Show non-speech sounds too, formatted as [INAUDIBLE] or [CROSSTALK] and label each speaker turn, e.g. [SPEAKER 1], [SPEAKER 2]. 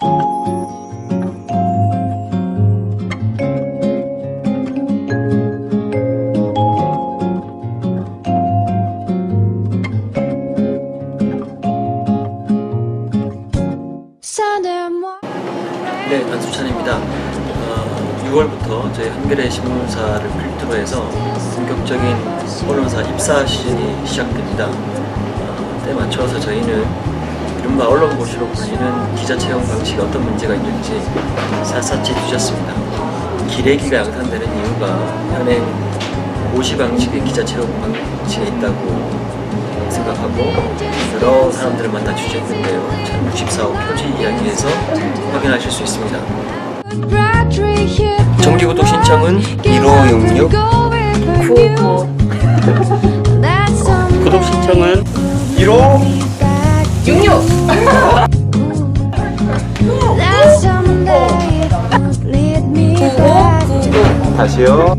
[SPEAKER 1] 네, 안수찬입니다. 어, 6월부터 저희 한겨레 신문사를 필두로 해서 본격적인 언론사 입사 시즌이 시작됩니다. 어, 때에 맞춰서 저희는 이른바 언론고시로 불리는 기자 채용 방식에 어떤 문제가 있는지 샅샅이 뒤졌습니다. 기레기가 양산되는 이유가 현행 고시 방식의 기자 채용 방식에 있다고 생각하고 여러 사람들을 만나 취재했는데요. 1064호 표지 이야기에서 확인하실 수 있습니다. 정기구독 신청은 1566
[SPEAKER 2] 구호 [LAUGHS]
[SPEAKER 3] 구독 신청은
[SPEAKER 2] 66
[SPEAKER 4] 다시요.